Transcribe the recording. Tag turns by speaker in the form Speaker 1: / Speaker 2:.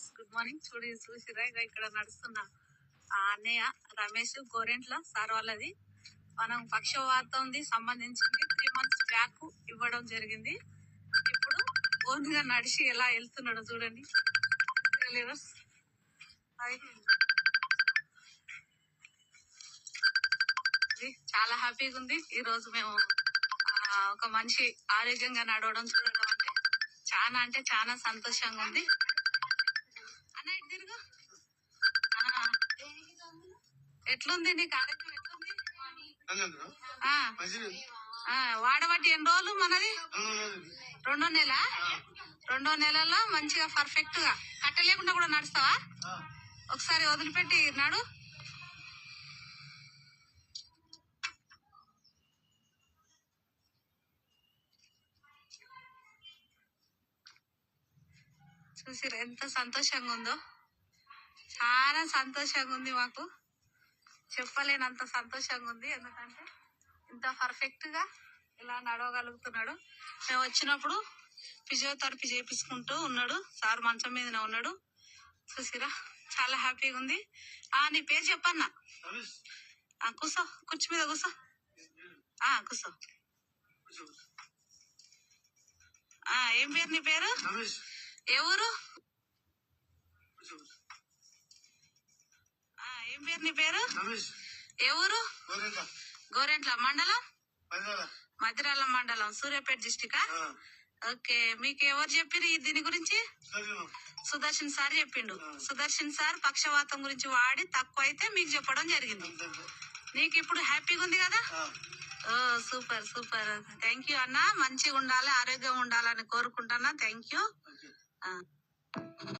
Speaker 1: Viewers good morning చూడి చూసిరా ఇక ఇక్కడ నడుస్తున్న ఆ అన్నయ్య రమేష్ గోరెంట్ల సార్ వాళ్ళది. మనం పక్షవాతంది సంబంధించింది త్రీ మంత్స్ బ్యాక్ ఇవ్వడం జరిగింది. ఇప్పుడు ఓన్గా నడిచి ఎలా వెళ్తున్నాడో చూడండి. చాలా హ్యాపీగా ఉంది. ఈ రోజు మేము ఒక మనిషి ఆరోగ్యంగా నడవడం చూడడం అంటే చాలా అంటే చాలా సంతోషంగా ఉంది. ఎట్లుంది నీకు ఆరోగ్యం ఎట్లుంది? ఆ, ఆ, వాడబట్టి ఎన్ని రోజులు మనది? రెండో నెల రెండో నెలలో మంచిగా పర్ఫెక్ట్గా కట్టలేకుండా కూడా నడుస్తావా? ఒకసారి వదిలిపెట్టి నడు. చూసిరా ఎంత సంతోషంగా ఉందో చాలా సంతోషంగా ఉంది మాకు. చెప్పలేనంత సంతోషంగా ఉంది ఎందుకంటే ఇంత పర్ఫెక్ట్గా ఇలా నడవగలుగుతున్నాడు. మేము వచ్చినప్పుడు ఫిజియోథెరపీ చేపించుకుంటూ ఉన్నాడు. సార్ మంచం మీదనే ఉన్నాడు. చూసిరా చాలా హ్యాపీగా ఉంది ఆ నీ పేరు చెప్పన్నా? కూసో కుర్చీ మీద కూసో. ఆ కూసో. ఆ ఏం పేరు నీ పేరు? ఏ ఊరు? పేరు నీ పేరు? ఏ ఊరు? గోరెంట్ల. మండలం? మధిరాల మండలం సూర్యాపేట డిస్టిక్ ఓకే మీకు ఎవరు చెప్పారు దీని గురించి? సుదర్శన్. సార్ చెప్పిండు. సుదర్శన్ సార్ పక్షవాతం గురించి వాడి తక్కువ అయితే మీకు చెప్పడం జరిగింది. నీకు ఇప్పుడు హ్యాపీగా ఉంది కదా? ఓ సూపర్ సూపర్. థ్యాంక్ యూ అన్న. మంచిగా ఉండాలి ఆరోగ్యంగా ఉండాలని కోరుకుంటున్నా. Thank you